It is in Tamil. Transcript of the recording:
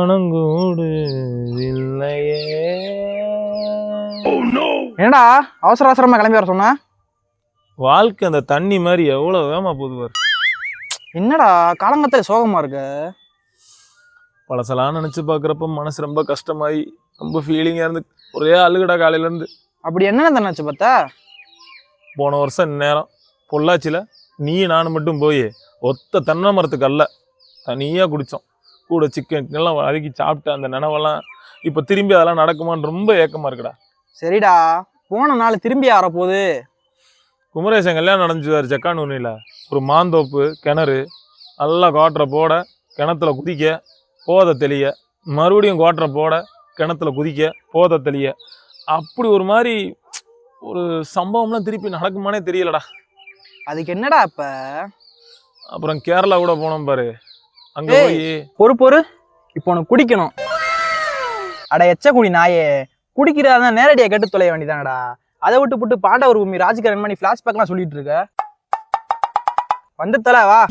மனங்கூடு இல்லையே என்னடா? அவசர அவசரமா கிளம்பி வர சொன்ன? வாழ்க்கை அந்த தண்ணி மாதிரி எவ்வளவு வேகமா போதுவார் என்னடா? காலங்கத்துல சோகமா இருக்கு? பழசெல்லாம் நினைச்சு பாக்குறப்ப மனசு ரொம்ப கஷ்டமாயி ரொம்ப ஃபீலிங்கா இருந்து ஒரே அழுகடா காலையில இருந்து அப்படி என்ன நினைச்சு பார்த்தா? போன வருஷம் இந்நேரம் பொள்ளாச்சியில நீ நானும் மட்டும் போய் ஒத்த தென்னை மரத்துக்கு அல்ல தனியா குடிச்சோம். கூட சிக்கன் எல்லாம் வதக்கி சாப்பிட்ட அந்த நினைவெல்லாம் இப்ப திரும்பி அதெல்லாம் நடக்குமான்னு ரொம்ப ஏக்கமா இருக்குடா. சரிடா. போன நாள் திரும்பி வரப்போகுது குமரேசன் கல்யாணம் நடந்துச்சு செக்கானூர்னில ஒரு மாந்தோப்பு கிணறு நல்லா கோட்டரை போட கிணத்துல குதிக்க போதை தெளிய மறுபடியும் கோட்டரை போட கிணத்துல குதிக்க போதை தெளிய. அப்படி ஒரு மாதிரி ஒரு சம்பவம்லாம் திருப்பி நடக்குமானே தெரியலடா. அதுக்கு என்னடா இப்ப? அப்புறம் கேரளா கூட போனோம் பாரு. அங்க. போய். பொறு பொறு. இப்போ உனக்கு குடிக்கணும். அட எச்ச குடி நாயே. குடிக்கிறதா நேரடியா கேட்டு தொலைய வேண்டியதானடா. அதை விட்டு புட்டு பாண்டவர் பூமி ராஜ்கரன் பண்ணி ஃபிளாஷ்பேக்லாம் சொல்லிட்டு இருக்க. வந்து தல வா.